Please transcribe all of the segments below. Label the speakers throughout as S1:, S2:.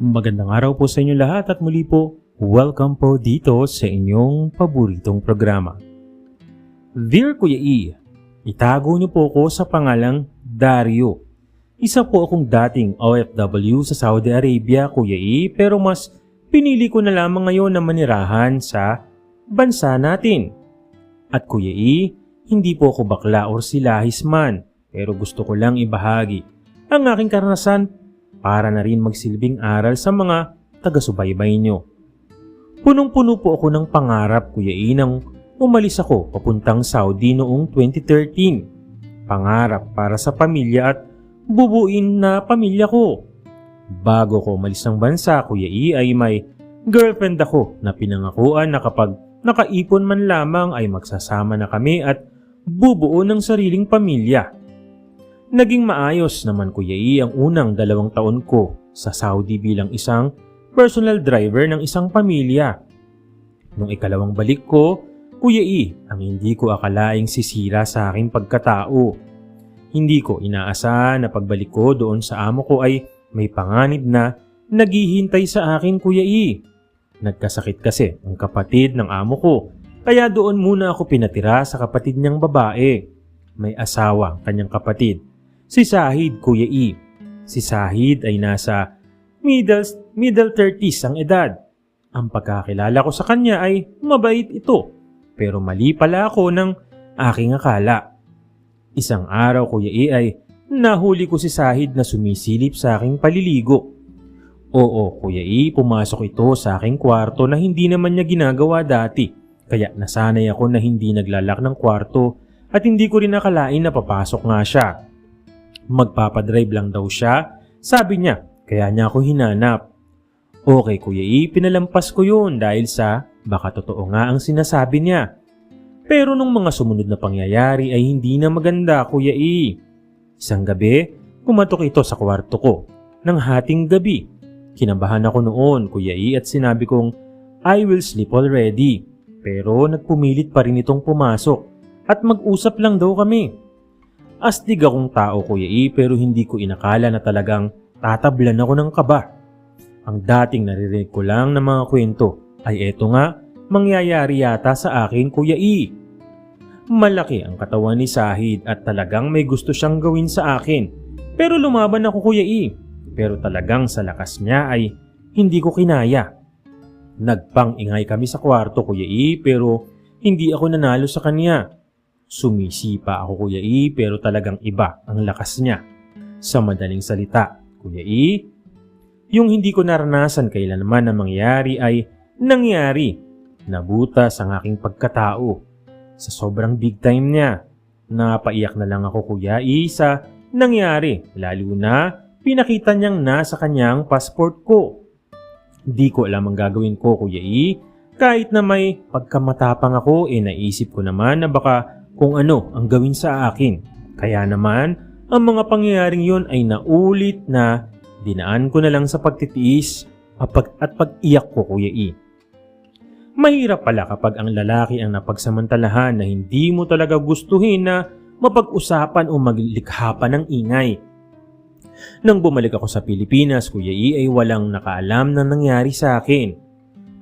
S1: Magandang araw po sa inyo lahat at muli po, welcome po dito sa inyong paboritong programa. Dear Kuya E, itago niyo po ako sa pangalang Dario. Isa po akong dating OFW sa Saudi Arabia, Kuya E, pero mas pinili ko na lamang ngayon na manirahan sa bansa natin. At Kuya E, hindi po ako bakla or silahis man, pero gusto ko lang ibahagi ang aking karanasan para na rin magsilbing aral sa mga taga-subaybay nyo. Punong-puno po ako ng pangarap, Kuya E, nang umalis ako papuntang Saudi noong 2013. Pangarap para sa pamilya at bubuin na pamilya ko. Bago ko umalis ng bansa, Kuya E, ay may girlfriend ako na pinangakuan na kapag nakaipon man lamang ay magsasama na kami at bubuo ng sariling pamilya. Naging maayos naman Kuya E ang unang dalawang taon ko sa Saudi bilang isang personal driver ng isang pamilya. Nung ikalawang balik ko, Kuya E, ang hindi ko akalaing sisira sa aking pagkatao. Hindi ko inaasahan na pagbalik ko doon sa amo ko ay may panganib na naghihintay sa akin Kuya E. Nagkasakit kasi ang kapatid ng amo ko, kaya doon muna ako pinatira sa kapatid niyang babae. May asawa ang kanyang kapatid Si Sahid, Kuya E. Si Sahid ay nasa middle, middle 30s ang edad. Ang pagkakilala ko sa kanya ay mabait ito. Pero mali pala ako ng aking akala. Isang araw, Kuya E ay nahuli ko si Sahid na sumisilip sa aking paliligo. Oo, Kuya E, pumasok ito sa aking kwarto na hindi naman niya ginagawa dati. Kaya nasanay ako na hindi naglalak ng kwarto at hindi ko rin nakalain na papasok nga siya. Magpapadrive lang daw siya. Sabi niya, kaya niya ako hinanap. Okay Kuya E, pinalampas ko yun dahil sa baka totoo nga ang sinasabi niya. Pero nung mga sumunod na pangyayari ay hindi na maganda Kuya E. Isang gabi, kumatok ito sa kwarto ko. Nang hating gabi, kinabahan ako noon Kuya E at sinabi kong I will sleep already. Pero nagpumilit pa rin itong pumasok at mag-usap lang daw kami. Astig akong tao Kuya E pero hindi ko inakala na talagang tatablan ako ng kaba. Ang dating naririnig ko lang ng mga kwento ay eto nga, mangyayari yata sa akin Kuya E. Malaki ang katawan ni Sahid at talagang may gusto siyang gawin sa akin. Pero lumaban ako Kuya E. Pero talagang sa lakas niya ay hindi ko kinaya. Nagpang-ingay kami sa kwarto Kuya E pero hindi ako nanalo sa kanya. Sumisipa ako Kuya E pero talagang iba ang lakas niya. Sa madaling salita, Kuya E, yung hindi ko naranasan kailanman na mangyari ay nangyari. Nabutas ang aking pagkatao. Sa sobrang big time niya. Napaiyak na lang ako Kuya E sa nangyari. Lalo na pinakita niyang nasa kanyang passport ko. Di ko alam ang gagawin ko Kuya E. Kahit na may pagkamatapang ako, eh naisip ko naman na baka kung ano ang gawin sa akin. Kaya naman, ang mga pangyayaring yon ay naulit na dinaan ko na lang sa pagtitiis at, pag, at pag-iyak ko Kuya E. Mahirap pala kapag ang lalaki ang napagsamantalahan na hindi mo talaga gustuhin na mapag-usapan o maglikha pa ng ingay. Nang bumalik ako sa Pilipinas, Kuya E ay walang nakaalam na nangyari sa akin.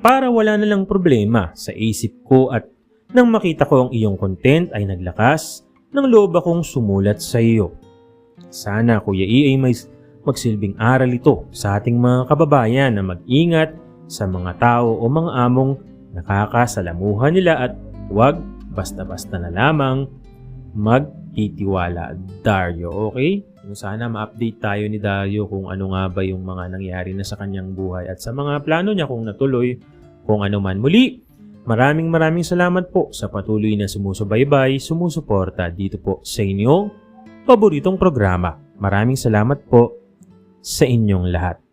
S1: Para wala na lang problema sa isip ko at nang makita ko ang iyong content ay naglakas ng loob akong sumulat sa iyo. Sana Kuya E ay may magsilbing aral ito sa ating mga kababayan na mag-ingat sa mga tao o mga among nakakasalamuhan nila at huwag basta-basta na lamang magtitiwala. Dario, okay? Sana ma-update tayo ni Dario kung ano nga ba yung mga nangyari na sa kanyang buhay at sa mga plano niya kung natuloy, kung ano man. Muli, maraming maraming salamat po sa patuloy na sumusubaybay, sumusuporta dito po sa inyong paboritong programa. Maraming salamat po sa inyong lahat.